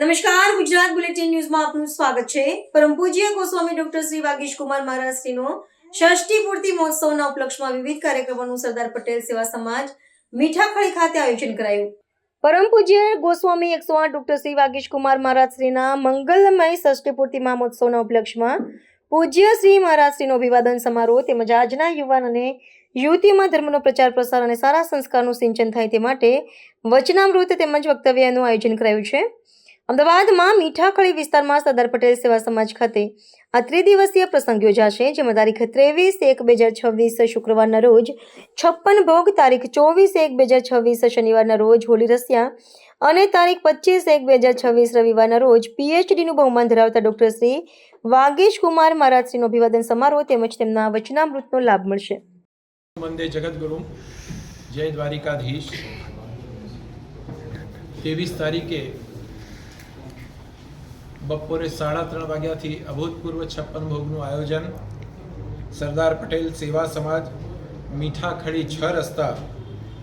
નમસ્કાર, ગુજરાત બુલેટિન ન્યૂઝમાં આપનું સ્વાગત છે. પરમ પૂજ્ય ગોસ્વામી ડોક્ટર શ્રી વાગીશ કુમાર મહારાજશ્રીનો ષષ્ઠી પૂર્તિ મહોત્સવના ઉપલક્ષમાં વિવિધ કાર્યક્રમોનું સરદાર પટેલ સેવા સમાજ મીઠાખળી ખાતે આયોજન કરાયું. પરમ પૂજ્ય ગોસ્વામી એકસો આઠ ડોક્ટર શ્રી વાગીશ કુમાર મહારાજશ્રીના મંગલમય ષષ્ઠી પૂર્તિ મહોત્સવના ઉપલક્ષમાં પૂજ્ય શ્રી મહારાજશ્રીનો અભિવાદન સમારોહ તેમજ આજના યુવાન અને યુવતીમાં ધર્મનો પ્રચાર, પ્રસાર અને સારા સંસ્કારનું સિંચન થાય તે માટે વચનામૃત તેમજ વક્તવ્યનું આયોજન કરાયું છે. અમદાવાદમાં મીઠાખળી વિસ્તારમાં સરદાર પટેલ સેવા સમાજ ખાતે આ ત્રિદિવસીય પ્રસંગ યોજાશે, જેમાં તારીખ ત્રેવીસ એક બે હજાર છવ્વીસ શુક્રવારના રોજ છપ્પન ભોગ, તારીખ ચોવીસ એક બે હજાર છવ્વીસ શનિવારના રોજ હોલી રસિયા અને તારીખ પચીસ એક બે હજાર છવ્વીસ રવિવારના રોજ પીએચડીનું બહુમાન ધરાવતા ડૉક્ટર શ્રી વાગેશ કુમાર મહારાજશ્રીનો અભિવાદન સમારોહ તેમજ તેમના વચનામૃતનો લાભ મળશે. વંદે જય દ્વારિકાધીશ. ત્રેવીસ તારીખે બપોરે સાડા ત્રણ વાગ્યાથી અભૂતપૂર્વ છપ્પન ભોગનું આયોજન. સરદાર પટેલ સેવા સમાજ, મીઠા ખડી છ રસ્તા,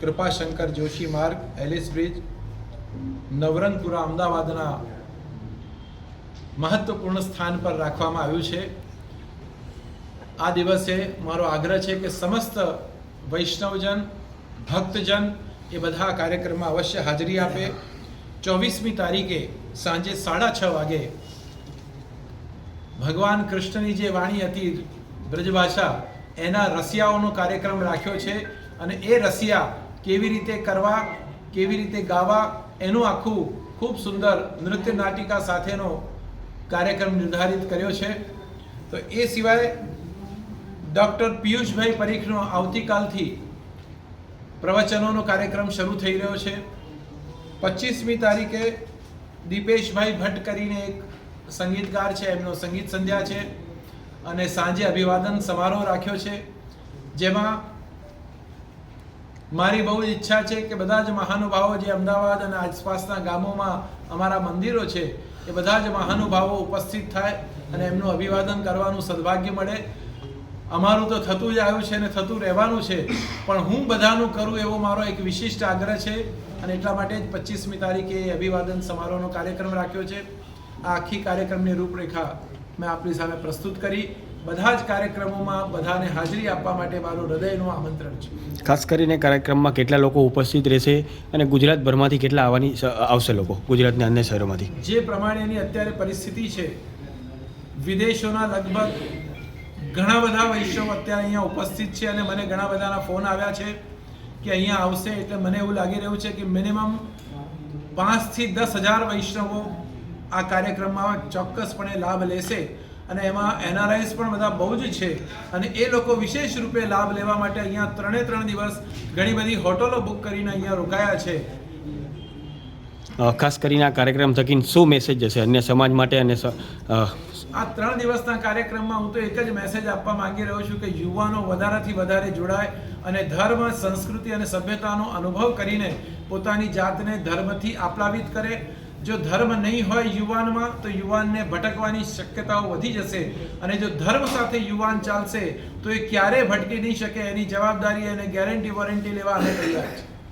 કૃપાશંકર જોશી માર્ગ, એલિસ બ્રિજ, નવરંગપુરા અમદાવાદના મહત્વપૂર્ણ સ્થાન પર રાખવામાં આવ્યું છે. આ દિવસે મારો આગ્રહ છે કે સમસ્ત વૈષ્ણવજન, ભક્તજન એ બધા કાર્યક્રમમાં અવશ્ય હાજરી આપે. ચોવીસમી તારીખે સાંજે સાડા છ વાગે ભગવાન કૃષ્ણની જે વાણી હતી બ્રજભાષા, એના રસિયાઓનો કાર્યક્રમ રાખ્યો છે અને એ રસિયા કેવી રીતે કરવા, કેવી રીતે ગાવા, એનું આખું ખૂબ સુંદર નૃત્ય નાટિકા સાથેનો કાર્યક્રમ નિર્ધારિત કર્યો છે. તો એ સિવાય ડૉક્ટર પિયુષભાઈ પરીખનો આવતીકાલથી પ્રવચનોનો કાર્યક્રમ શરૂ થઈ રહ્યો છે. પચીસમી તારીખે દીપેશભાઈ ભટ્ટ કરીને એક સંગીતકાર છે, એમનો સંગીત સંધ્યા છે અને સાંજે અભિવાદન સમારોહ રાખ્યો છે, જેમાં મારી બહુ જ ઈચ્છા છે કે બધા જ મહાનુભાવો જે અમદાવાદ અને આસપાસના ગામોમાં અમારા મંદિરો છે, એ બધા જ મહાનુભાવો ઉપસ્થિત થાય અને એમનું અભિવાદન કરવાનું સદભાગ્ય મળે. અમારું તો થતું જ આવ્યું છે અને થતું રહેવાનું છે. પણ હું બધાનું કરું એવો મારો એક વિશિષ્ટ આગ્રહ છે અને એટલા માટે જ પચીસમી તારીખે અભિવાદન સમારોહનો કાર્યક્રમ રાખ્યો છે. આ આખી કાર્યક્રમની રૂપરેખા મેં આપની સામે પ્રસ્તુત કરી. બધા જ કાર્યક્રમોમાં બધાને હાજરી આપવા માટે મારું હૃદયનું આમંત્રણ છે. ખાસ કરીને કાર્યક્રમમાં કેટલા લોકો ઉપસ્થિત રહેશે અને ગુજરાતભરમાંથી કેટલા આવવાની આવશે લોકો ગુજરાતના અન્ય શહેરોમાંથી? જે પ્રમાણેની અત્યારે પરિસ્થિતિ છે વિદેશોના લગભગ ઘણા બધા વૈષ્ણવ અત્યારે અહીંયા ઉપસ્થિત છે અને મને ઘણા બધાના ફોન આવ્યા છે કે અહીંયા આવશે એટલે મને એવું લાગી રહ્યું છે કે મિનિમમ પાંચથી દસ હજાર વૈષ્ણવો આ કાર્યક્રમમાં ચોક્કસપણે લાભ લેશે અને એમાં એનઆરઆઈસ પણ બધા બહુ જ છે અને એ લોકો વિશેષ રૂપે લાભ લેવા માટે અહીંયા ત્રણે ત્રણ દિવસ ઘણી બધી હોટલો બુક કરીને અહીંયા રોકાયા છે. ખાસ કરીને આ કાર્યક્રમ થકી શું મેસેજ જશે? અન્ય સમાજ માટે અને આ ત્રણ દિવસના કાર્યક્રમમાં હું તો એક જ મેસેજ આપવા માંગી રહ્યો છું કે યુવાનો વધારેથી વધારે જોડાય અને ધર્મ, સંસ્કૃતિ અને સભ્યતાનો અનુભવ કરીને પોતાની જાતને ધર્મથી આપલાવિત કરે. જો ધર્મ નહીં હોય યુવાનમાં, તો યુવાનને ભટકવાની શક્યતાઓ વધી જશે અને જો ધર્મ સાથે યુવાન ચાલશે, તો એ ક્યારેય ભટકી નહીં શકે. એની જવાબદારી અને ગેરંટી વોરંટી લેવા અમે તૈયાર છે.